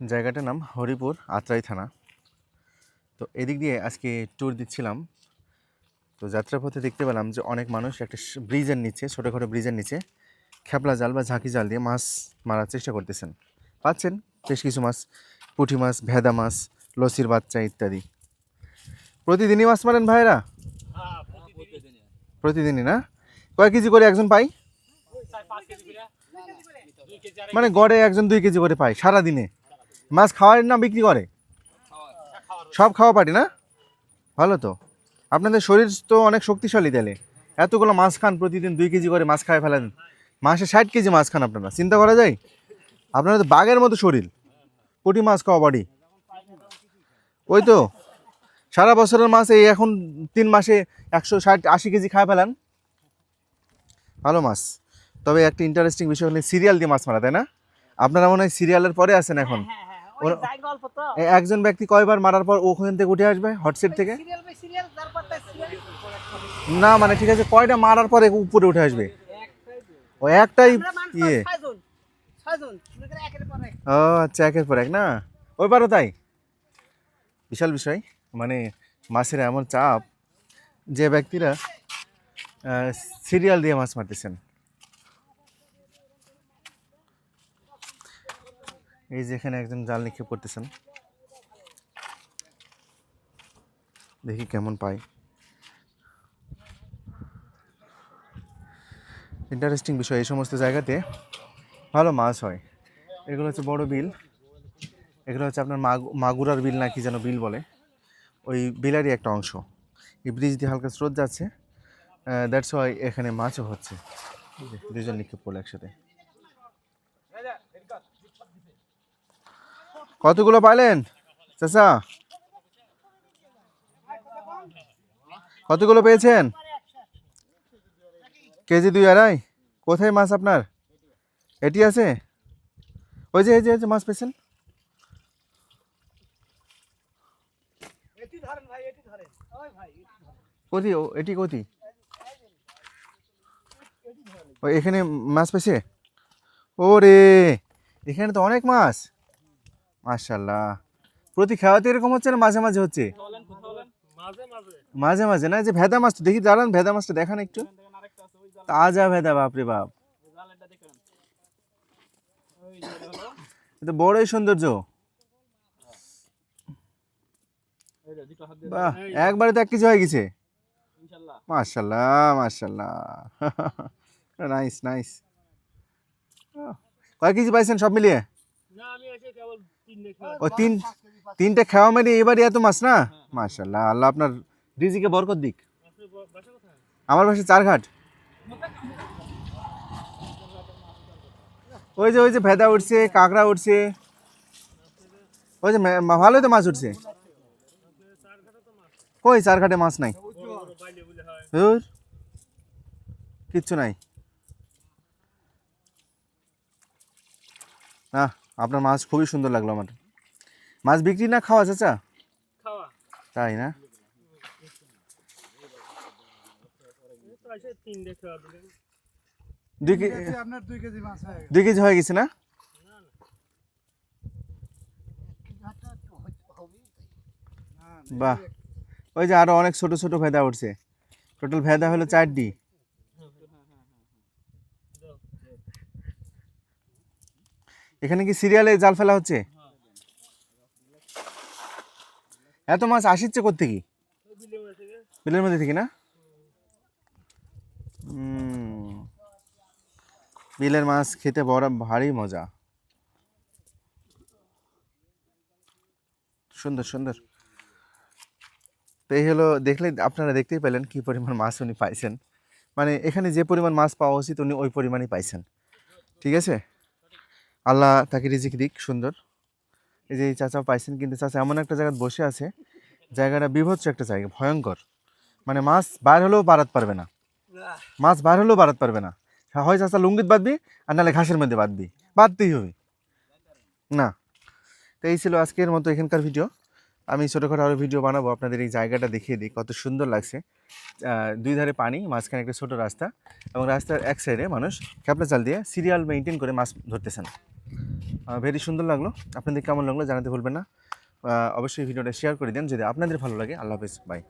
জায়গাটার নাম হরিপুর আত্রাই থানা। তো এদিক দিয়ে আজকে ট্যুর দিচ্ছিলাম। তো যাত্রাপথে দেখতে পেলাম যে অনেক মানুষ একটা ব্রিজের নিচে, ছোটোখাটো ব্রিজের নিচে খেপলা জাল বা ঝাঁকি জাল দিয়ে মাছ মারার চেষ্টা করতেছেন। পাচ্ছেন বেশ কিছু মাছ, পুঁটি মাছ, ভেদা মাছ লসির বাচ্চা ইত্যাদি। প্রতিদিনই মাছ মারেন ভাইরা প্রতিদিনই না? কয় কেজি করে একজন পাই মানে গড়ে একজন দুই কেজি করে পায় সারা দিনে মাছ খাওয়ার না বিক্রি করে? সব খাওয়া পারি না? ভালো তো। আপনাদের শরীর তো অনেক শক্তিশালী তাহলে। এতগুলো মাছ খান, প্রতিদিন দুই কেজি করে মাছ খায় ফেলেন। মাসে ষাট কেজি মাছ খান আপনারা, চিন্তা করা যায়? আপনারা তো বাঘের মতো শরীর। পুঁটি মাছ খাওয়া বাড়ি ওই তো, সারা বছরের মাছ এই এখন তিন মাসে একশো ষাট, আশি কেজি খায় ফেলেন। ভালো মাছ। তবে একটা ইন্টারেস্টিং বিষয় হলে সিরিয়াল দিয়ে মাছ মারা, তাই না? আপনারা মনে হয় সিরিয়ালের পরে আছেন এখন। একজন ব্যক্তি কয়বার মারার পর ওখান থেকে উঠে আসবে? হটসেট থেকে? না মানে ঠিক আছে কয়টা মারার পরে উপরে উঠে আসবে? ও একটাই ইয়ে। ও আচ্ছা একের পর এক না? ওই পারো তাই? বিশাল বিষয়। মানে মাছের এমন চাপ যে ব্যক্তিরা সিরিয়াল দিয়ে মাছ মারতেছেন। এই যে এখানে একজন জাল নিক্ষেপ করতেছেন। দেখি কেমন পাই। ইন্টারেস্টিং বিষয় এই সমস্ত জায়গাতে ভালো মাছ হয়। এগুলো হচ্ছে বড় বিল। এগুলো হচ্ছে আপনার মাগু- মাগুরার বিল নাকি যেন বিল বলে। ওই বিলেরই একটা অংশ। এই ব্রিজ দিয়ে হালকা স্রোত যাচ্ছে। দ্যাটস ওয়াই এখানে মাছও হচ্ছে। দুজন নিক্ষেপ করল একসাথে। কতগুলো পাইলেন? চাচা? কতগুলো পেয়েছেন? কেজি দুই আড়াই? কোথায় মাছ আপনার? এটি আছে? ওই যে, এই যে মাছ পেয়েছেন? ধরেন এটি কতি? ও, এখানে মাছ পেয়েছে? ও রে এখানে তো অনেক মাছ। মাশাল্লাহ প্রতি খাওয়াতে এরকম হচ্ছে না মাঝে মাঝে হচ্ছে? মাঝে মাঝে না যে ভেদা মাছ দেখি দাঁড়ান, ভেদা মাছটা দেখান একটু। তাজা ভেদা, বাপরে বাপ। এ তো বড়ই সৌন্দর্য। বাহ, একবারে তো এক কেজি হয়ে গেছে। মার্শাল্লাহ মার্শাল্লাহ নাইস নাইস কয় কেজি পাইছেন সব মিলিয়ে? ও তিন তিনটে খাওয়া মেরে এবারে এত মাছ না? মার্শাল্লাহ আল্লাহ আপনার রিজিকে বরকত দিক। আমার পাশে চারঘাট ওই যে ওই যে ভেদা উঠছে কাঁকড়া উঠছে। ওই যে ভালোই তো মাছ উঠছে। কই চারঘাটে মাছ নাই? কিচ্ছু নাই। না আপনার মাছ খুবই সুন্দর লাগল আমার। মাছ বিক্রি না খাওয়া চাচা? খাওয়া। তাই না? দুই কেজি হয়ে গেছে না? বাহ। ওই যে আরও অনেক ছোট ছোট ভেদা উঠছে। টোটাল ভেদা হলো চারটি। এখানে কি সিরিয়ালে জাল ফেলা হচ্ছে? এত মাছ আসিচ্ছে করতে কি বিলের মধ্যে থেকে না? বিলের মাছ খেতে বড় ভারী মজা। সুন্দর সুন্দর। তো এই হলো, দেখলে আপনারা দেখতেই পেলেন কি পরিমাণ মাছ উনি পাইছেন। মানে এখানে যে পরিমাণ মাছ পাওয়া উচিত, উনি ওই পরিমাণই পাইছেন। ঠিক আছে? আল্লাহ তাকে রিজিক দিক সুন্দর। এই যে এই চাচা পাইছেন কিন্তু চাচা এমন একটা জায়গায় বসে আছে জায়গাটা বিভৎস একটা জায়গা ভয়ঙ্কর। মানে মাছ বার হলেও বাড়াতে পারবে না। মাছ বার হলেও বাড়াতে পারবে না। হ্যাঁ, চাচা লুঙ্গিত বাঁধবি আর নাহলে ঘাসের মধ্যে বাঁধবি। বাঁধতেই হবে। না। তো এই ছিল আজকের মতো এখানকার ভিডিও আমি ছোটোখাটো আরও ভিডিও বানাবো আপনাদের এই জায়গাটা দেখিয়ে দিই কত সুন্দর লাগছে। দুই ধারে পানি মাঝখানে একটা ছোটো রাস্তা এবং রাস্তার এক সাইডে মানুষ খেপলা চাল দিয়ে সিরিয়াল মেনটেন করে মাছ ধরতেছেন। ভেরি সুন্দর লাগল। আপনাদের কেমন লাগল জানাতে ভুলবেন না। অবশ্যই ভিডিওটা শেয়ার করে দিন। যদি আপনাদের ভালো লাগে, আল্লাহ হাফেজ বাই